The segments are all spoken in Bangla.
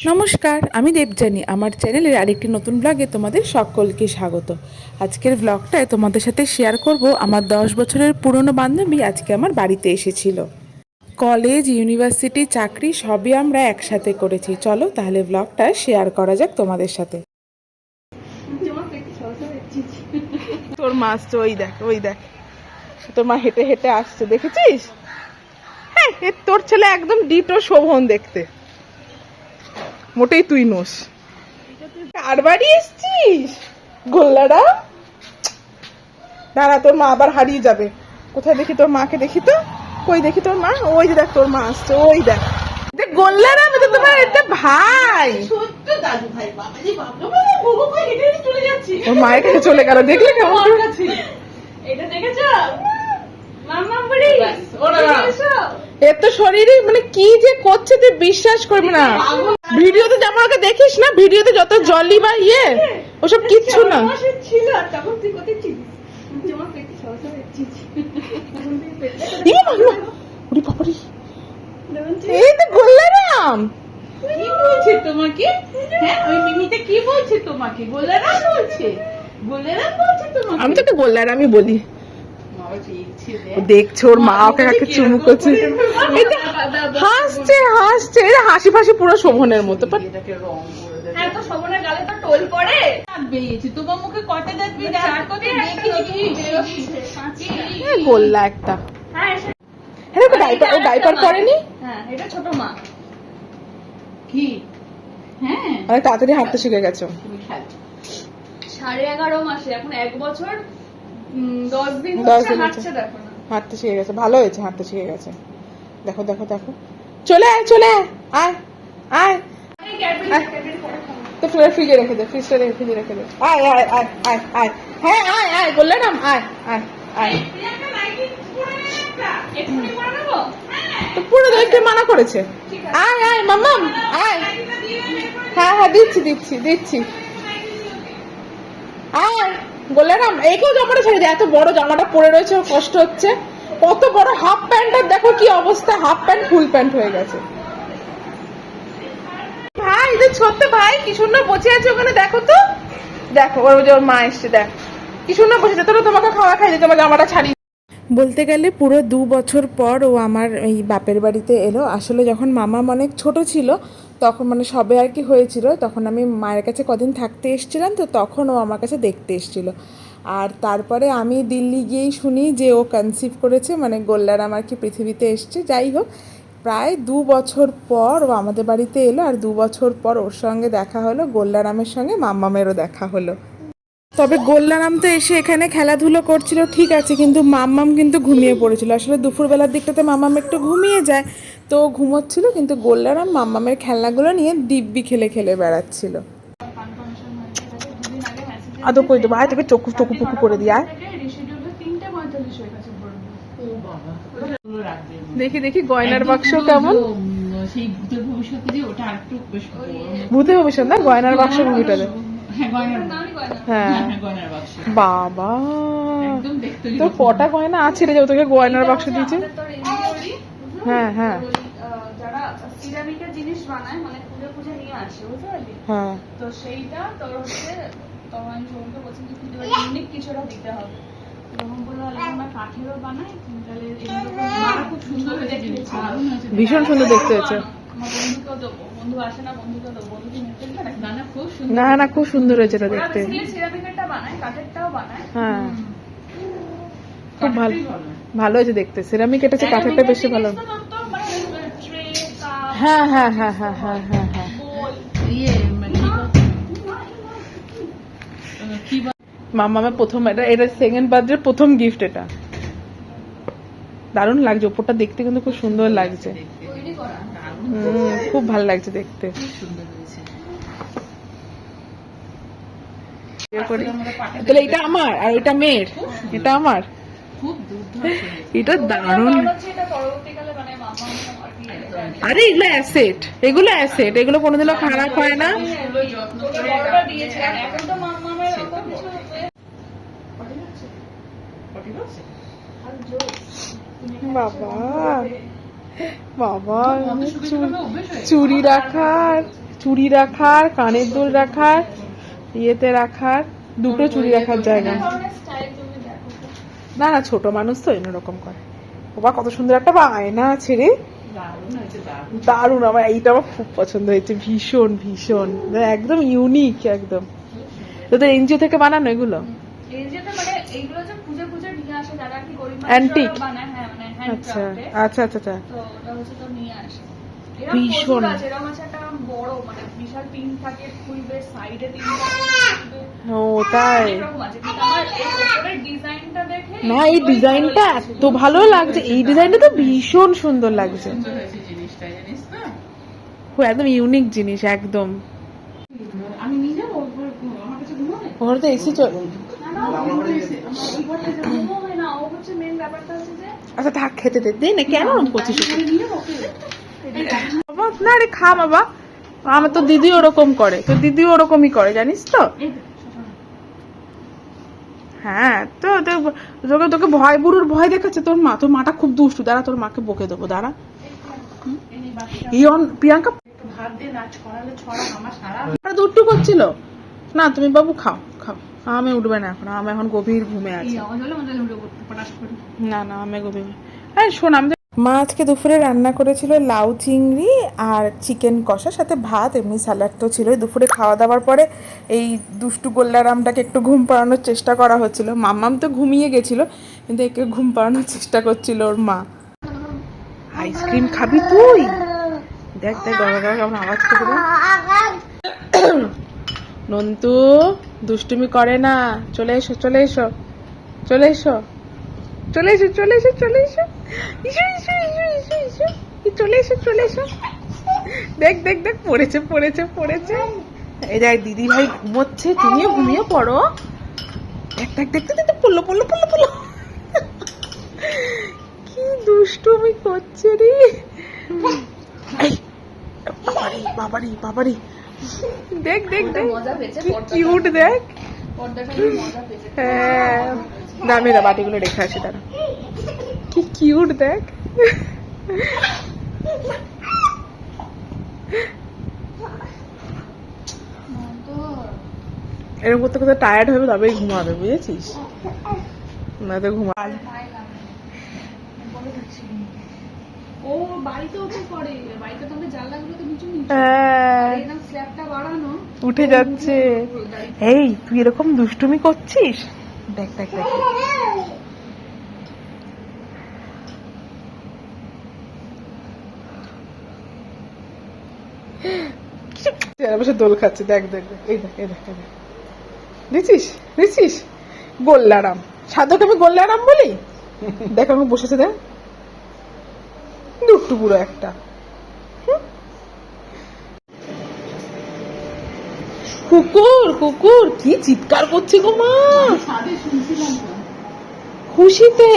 নমস্কার, আমি দেবজানি আমার চ্যানেলের আরেকটি নতুন ব্লগে তোমাদের সকলকে স্বাগত। আজকের ব্লগটায় তোমাদের সাথে শেয়ার করব আমার দশ বছরের পুরনো বান্ধবী আজকে আমার বাড়িতে এসেছিল। কলেজ ইউনিভার্সিটি চাকরি সবই আমরা একসাথে করেছি। চলো তাহলে ব্লগটা শেয়ার করা যাক তোমাদের সাথে। তোর মা আসছে ওই দেখ ওই দেখ। তোর মা হেঁটে হেঁটে আসছে, দেখেছিস? হ্যাঁ তোর ছেলে একদম ডিটো শোভন দেখতে। মোটেই তুই নোস। কার বাড়ি এসছিস? গোল্লারা? দাঁড়া তোর মা আবার হারিয়ে যাবে। কোথায় দেখি তোর মাকে দেখি তো? কই দেখি তোর মা? ওই যে দেখ তোর মা আসছে ওই দেখ। দেখ আমি তো তোমার এটা ভাই। ওর মায়ের কাছে চলে গেল দেখলে কেমন? আমার করে? এটা দেখেছ? মাম্মা বুড়ি ওরা না। এর তো শরীরে মানে কি যে করছে তুই বিশ্বাস করবি না। ভিডিওতে যেমন ওকে দেখিস না ভিডিওতে যত জলি বা ইয়ে ওসব কিচ্ছু না। এই তো গোল্লারাম। কি বলছে তোমাকে? হ্যাঁ ওই মিমিতে কি বলছে তোমাকে? গোলারাম বলছে। গোলারাম বলছে তোমাকে। আমি গোল্লারামই বলি। দেখছে ওর মা ওকে কাকে চুমু করছে। হাসছে হাসছে। যে হাসি ফাসি পুরো শোভনের মতো হ্যাঁ গোল্লা একটা। হ্যাঁ হ্যাঁ ও ডাইপার ও ডাইপার পরেনি? হ্যাঁ এটা ছোট মা। কি? হ্যাঁ। তাড়াতাড়ি হাঁটতে শিখে গেছো। সাড়ে এগারো মাসে এখন এক বছর দশ দিন হাঁটতে শিখে গেছে ভালো হয়েছে হাঁটতে শিখে গেছে। দেখো দেখো দেখো। চলে আয় চলে আয় আয় আয়। তো ফ্রিজে রেখে দে ফ্রিজটা রেখে ফ্রিজে রেখে দে। আয় আয় আয় আয় আয় হ্যাঁ আয় আয় বললে না আয় আয় আয়? হ্যাঁ, তো পুরো দেখতে মানা করেছে? আয় আয় মাম্মাম আয়। হ্যাঁ হ্যাঁ দিচ্ছি দিচ্ছি দিচ্ছি। আয়। গোলারাম এইকেও জামাটা ছেড়ে দে, এত বড় জামাটা পরে রয়েছে কষ্ট হচ্ছে। কত বড় হাফ প্যান্টের দেখো কি অবস্থা, হাফ প্যান্ট, ফুল প্যান্ট হয়ে গেছে। ভাই যে ছোট্ট ভাই, কি সুন্দর বসে আছে ওখানে, দেখো তো। দেখো, ওর ওর মা এসছে, দেখ। কি সুন্দর বসে তোরা তোমাকে খাওয়া খাই তোমার জামাটা ছাড়ি বলতে গেলে পুরো দু বছর পর ও আমার এই বাপের বাড়িতে এলো। আসলে যখন মামা অনেক ছোট ছিল তখন মানে সবে আর কি হয়েছিল, তখন আমি মায়ের কাছে কদিন থাকতে এসেছিলাম, তো তখন ও আমার কাছে দেখতে এসেছিল। আর তারপরে আমি দিল্লি গিয়েই শুনি যে ও কনসিভ করেছে মানে গোল্লার আমার কি পৃথিবীতে এসছে, যাই হোক। প্রায় দু বছর পর ও আমাদের বাড়িতে এলো, আর দু বছর পর ওর সঙ্গে দেখা হলো, গোল্লারামের সঙ্গে মাম্মামেরও দেখা হলো। তবে গোল্লারাম তো এসে এখানে খেলাধুলো করছিল, ঠিক আছে, কিন্তু মাম্মাম কিন্তু ঘুমিয়ে পড়েছিল। আসলে দুপুরবেলার দিকটাতে মাম্মাম একটু ঘুমিয়ে যায় তো ঘুমোচ্ছিল কিন্তু গোল্লারাম মাম্মামের খেলনাগুলো নিয়ে দিব্যি খেলে খেলে বেড়াচ্ছিল। আদৌ কই দেবো। আয় তোকে চকু চকু পুকু করে দিয়ে আয়। দেখি দেখি গয়নার বাক্স কেমন। ভূতের। ভূতে ভবিষ্যৎ না? গয়নার বাক্স মুভিটা হ্যাঁ হ্যাঁ। হ্যাঁ, হ্যাঁ, গয়নার বাক্স। বাবা। তোর কটা গয়না আছে রে যে তোকে গয়নার বাক্স দিয়েছে? হ্যাঁ হ্যাঁ। যারা সিরামিকের জিনিস বানায় মানে নিয়ে আসে বুঝতে পারলি? হ্যাঁ। তো সেইটা তোর হচ্ছে তখন আমি সৌমকে যে পুজোর ইউনিক কিছু দিতে হবে। তখন বলল "আরে, আমরা কাঠেরও বানাই তুমি তাহলে এগুলো বানা খুব সুন্দর হয়ে। ভীষণ সুন্দর দেখতে হয়েছে। আমার বন্ধুকেও দেবো বন্ধু আসে না? না, না, খুব সুন্দর। না না খুব সুন্দর হয়েছে এটা দেখতে। বানায় কাঠেরটাও বানায়। হ্যাঁ। খুব ভালো ভালো। হয়েছে দেখতে। সিরামিক এটা হচ্ছে কাঠেরটা বেশি ভালো। মানে হ্যাঁ হ্যাঁ হ্যাঁ হ্যাঁ হ্যাঁ হ্যাঁ হ্যাঁ। ইয়ে, মানে মামামের প্রথম এটা এটা সেকেন্ড বার্থডের প্রথম গিফট এটা। দারুণ লাগছে ওপরটা দেখতে কিন্তু খুব সুন্দর লাগছে। খুব ভালো লাগছে দেখতে। তাহলে এটা আমার আর এটা মেয়ের। এটা আমার। খুব দুর্ধর্ষ এটা দারুণ। মনে হচ্ছে এটা পরবর্তীকালে মানে আর এগুলো অ্যাসেট এগুলো অ্যাসেট এগুলো কোনোদিনও খারাপ হয় না। দিয়েছিলাম হয়। হয়ে-? আর জোর। বাবা। বাবা হয়ে। চুরি রাখার চুড়ি রাখার কানের দুল রাখার ইয়েতে রাখার দুটো চুরি রাখার জায়গা স্টাইল তুমি দেখো তো। না না ছোট মানুষ তো এরকম করে। বাবা কত সুন্দর একটা আয়না আছে রে। দারুণ আমার এইটা আমার খুব পছন্দ হয়েছে ভীষণ ভীষণ। একদম ইউনিক একদম। তোদের এনজিও থেকে বানানো এগুলো? মানে হ্যাঁ মানে আচ্ছা। আচ্ছা আচ্ছা আচ্ছা। ভীষণ। বড় মানে বিশাল পিন থাকে খুলবে সাইডে ও তাই। না এই ডিজাইনটা এত ভালো লাগছে এই ডিজাইনটা তো ভীষণ সুন্দর লাগছে। ও, একদম ইউনিক জিনিস একদম। ঘর- তো এসি চল হয় আচ্ছা থাক খেতে দে না কেন করছিস বাবা না রে খা বাবা। আমার তো দিদি ওরকম করে। তো দিদি ওরকমই করে জানিস তো। হ্যাঁ তো তোকে তোকে ভয় বুড়ুর ভয় দেখাচ্ছে। তোর মা তোর মাটা খুব দুষ্টু। দাঁড়া তোর মাকে বকে দেবো দাঁড়া। এই নে বাকিটা। এই অন- প্রিয়াঙ্কা করছিল। না তুমি বাবু খাও খাও। আমি উঠবে না এখন। আমি এখন গভীর ঘুমে আছি। না না আমি গভীর হ্যাঁ শোন আমি মা আজকে দুপুরে রান্না করেছিল লাউ চিংড়ি আর চিকেন কষা, সাথে ভাত, এমনি স্যালাড তো ছিল দুপুরে খাওয়া দাওয়ার পরে এই দুষ্টু গোল্লারামটাকে একটু ঘুম পাড়ানোর চেষ্টা করা হচ্ছিল। মাম্মাম তো ঘুমিয়ে গেছিল, কিন্তু একে ঘুম পাড়ানোর চেষ্টা করছিল ওর মা। আইসক্রিম খাবি তুই? দেখ দেখ গলা কেমন আওয়াজ করে নন্তু, দুষ্টুমি করে না। চলে এসো চলে এসো চলে এসো। চলে এসো চলে এসো চলে এসো। ইসো ইসো ইসো ইসো ইসো চলে এসো চলে এসো। দেখ দেখ দেখ পড়েছে পড়েছে পড়েছে। এই দেখ দিদি ভাই ঘুমোচ্ছে তুমিও ঘুমিয়ে পড়ো। দেখ দেখ দেখতে দেখতে পড়ল পড়ল পড়ল পড়ল। কি দুষ্টুমি করছে রে। বাবারি বাবারি বাবারি। দেখ দেখ দেখ কি কিউট দেখ। হ্যাঁ। দামি না বাটিগুলো রেখে আসি তারা কি কিউট দেখ। এরকম করতে করতে টায়ার্ড হবে তবেই ঘুমাবে বুঝেছিস? না তো ঘুমা ভাই লাগে। বলে দিচ্ছি। ও বাড়িতেও তো করে বাড়িতে তো জানলাগুলো তো নিচু নিচু। হ্যাঁ, স্ল্যাবটা বাড়ানো। উঠে যাচ্ছে। এই তুই এরকম দুষ্টুমি করছিস? দেখ দেখ দেখ। বসে দোল খাচ্ছে, দেখ দেখ এই দেখ এই দেখ এই দেখ। দেখছিস দেখছিস গোল্লারাম। সাধুকে আমি গোল্লারাম বলি? দেখ আমি বসেছে, দেখ। দুট্টু একটা। কুকুর কুকুর কি চিৎকার করছে গো মা। খুশিতে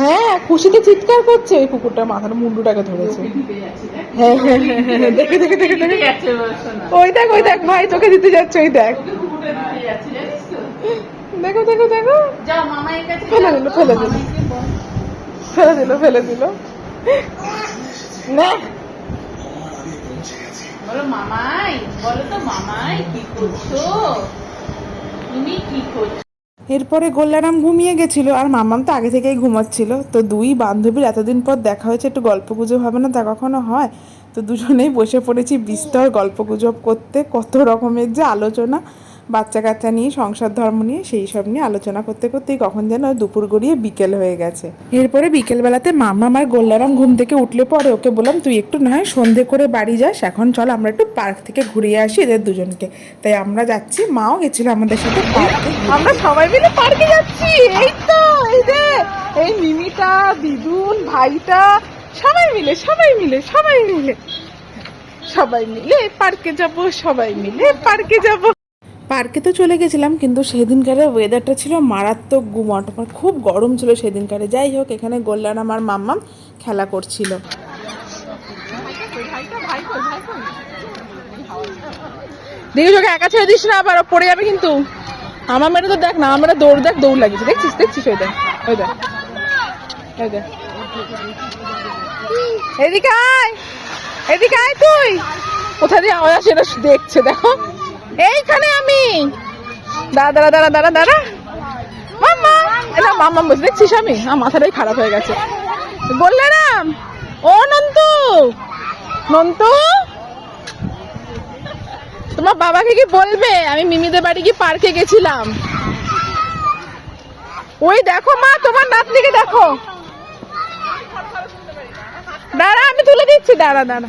হ্যাঁ খুশিতে চিৎকার করছে। ওই কুকুরটা মাথার মুন্ডুটাকে ধরেছে। হ্যাঁ হ্যাঁ হ্যাঁ, হ্যাঁ, দেখে দেখে দেখে দেখে। ওই দেখ ওই দেখ ভাই তোকে দিতে যাচ্ছে ওই দেখ। দেখো দেখো দেখো। ফেলে দিল, ফেলে দিল। ফেলে দিল ফেলে দিল। না বলো, মামাই, বলো তো, মামাই, কি করছ? তুমি কি করছ? এরপরে গোল্লারাম ঘুমিয়ে গেছিল, আর মামাম তো আগে থেকেই ঘুমাচ্ছিল। তো দুই বান্ধবীর এতদিন পর দেখা হয়েছে, একটু গল্প গুজব হবে না, তা কখনো হয়? তো দুজনেই বসে পড়েছি বিস্তর গল্প গুজব করতে, কত রকমের যে আলোচনা। বাচ্চা কাচ্চা নিয়ে, সংসার ধর্ম নিয়ে, সেই সব নিয়ে আলোচনা করতে করতেই কখন যেন দুপুর গড়িয়ে বিকেল হয়ে গেছে। এরপরে বিকেলবেলাতে মামা আমার গোল্লারাম ঘুম থেকে উঠলে পরে ওকে বললাম, তুই একটু না হয় সন্ধে করে বাড়ি যাস, এখন চল আমরা একটু পার্ক থেকে ঘুরিয়ে আসি এদের দুজনকে। তাই আমরা যাচ্ছি, মাও গেছিল আমাদের সাথে পার্কে আমরা সবাই মিলে পার্কে যাচ্ছি, এই তো, এই যে, এই মিমিটা, দিদুন, ভাইটা, সবাই মিলে সবাই মিলে সবাই মিলে সবাই মিলে পার্কে যাব, সবাই মিলে পার্কে যাব। পার্কে তো চলে গেছিলাম, কিন্তু সেদিনকার ওয়েদারটা ছিল মারাত্মক গুমট। আমার খুব গরম ছিল সেদিনকারে। যাই হোক, এখানে গোল্লার আমার মাম্মাম খেলা করছিল। দেখি তোকে একা ছেড়ে দিস না, আবার পড়ে যাবে কিন্তু। আমার মেয়েটা তো দেখ না, আমরা দৌড় দেখ, দৌড় লাগিয়েছে। দেখছিস দেখছিস? ওই দেখ ওই দেখ ওই দেখ। এদিকে আয় এদিকে আয় তুই। কোথা দিয়ে আওয়াজ আসে এটা দেখছে, দেখো। এইখানে আমি। দাঁড়া দাঁড়া দাঁড়া দাঁড়া দাঁড়া। দেখছিস আমি? আমার মাথাটাই খারাপ হয়ে গেছে। বললে না? ও তোমার বাবাকে কি বলবে? আমি মিমিদের বাড়ি কি পার্কে গেছিলাম। ওই দেখো মা, তোমার নাতনিকে দেখো। দাঁড়া, আমি তুলে দিচ্ছি। দাঁড়া দাঁড়া।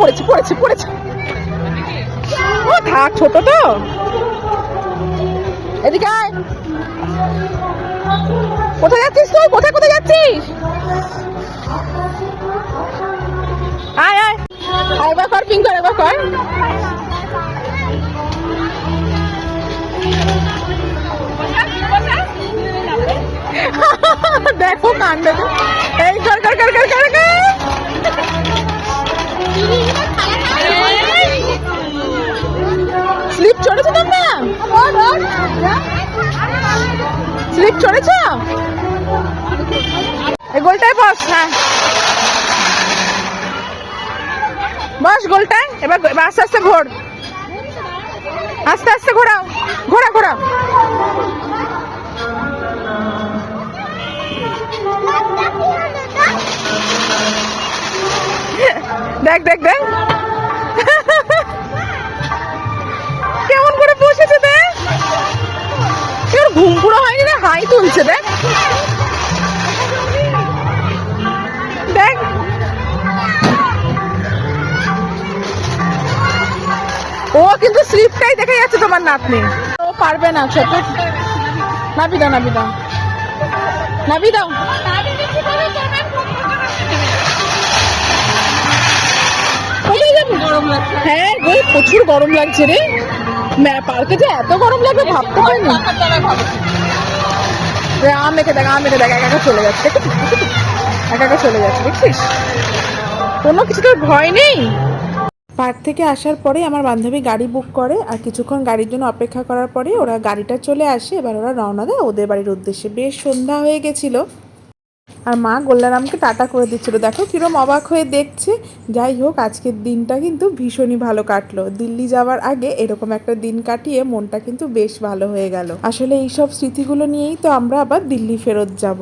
পড়েছে পড়েছে পড়েছে। ও, থাক, ছোট তো। এদিকে কোথায় যাচ্ছিস তুই? কোথায় কোথায় যাচ্ছিস? আয় আয়। এবার কর পিং কর, এবার কর। দেখো কাণ্ড এই কর কর কর কর কর। স্লিপ চড়েছো তোমরা? স্লিপ চড়েছ? এই গোলটায় বস হ্যাঁ। বস গোলটায়, এবার আস্তে আস্তে ঘোর। আস্তে আস্তে ঘোরাও ঘোরা ঘোরাও। দেখ দেখ দেখ। কেমন করে বসেছে দেখ। কেমন ঘুম পুরো হয়নি না হাই তুলছে, দেখ। দেখ। ও কিন্তু স্লিপটাই দেখে যাচ্ছে তোমার নাতনি। ও পারবে না ছোট নাবি দাও নাবি দাও। নাবি দাও। হ্যাঁ গো প্রচুর গরম লাগছে রে। পার্কে যে এত গরম লাগবে ভাবতে পারিনি। রে, আম মেখে দেখ আম মেখে দেখ একা একা চলে যাচ্ছে? একা একা চলে যাচ্ছে দেখছিস? কোনো কিছু তোর ভয় নেই? পার্ক থেকে আসার পরে আমার বান্ধবী গাড়ি বুক করে আর কিছুক্ষণ গাড়ির জন্য অপেক্ষা করার পরে ওরা গাড়িটা চলে আসে। এবার ওরা রওনা দেয় ওদের বাড়ির উদ্দেশ্যে। বেশ সন্ধ্যা হয়ে গেছিল। আর মা গোল্লারামকে টাটা করে দিচ্ছিল। দেখো কিরম অবাক হয়ে দেখছে। যাই হোক, আজকের দিনটা কিন্তু ভীষণই ভালো কাটলো। দিল্লি যাওয়ার আগে এরকম একটা দিন কাটিয়ে মনটা কিন্তু বেশ ভালো হয়ে গেল। আসলে এইসব স্মৃতিগুলো নিয়েই তো আমরা আবার দিল্লি ফেরত যাব।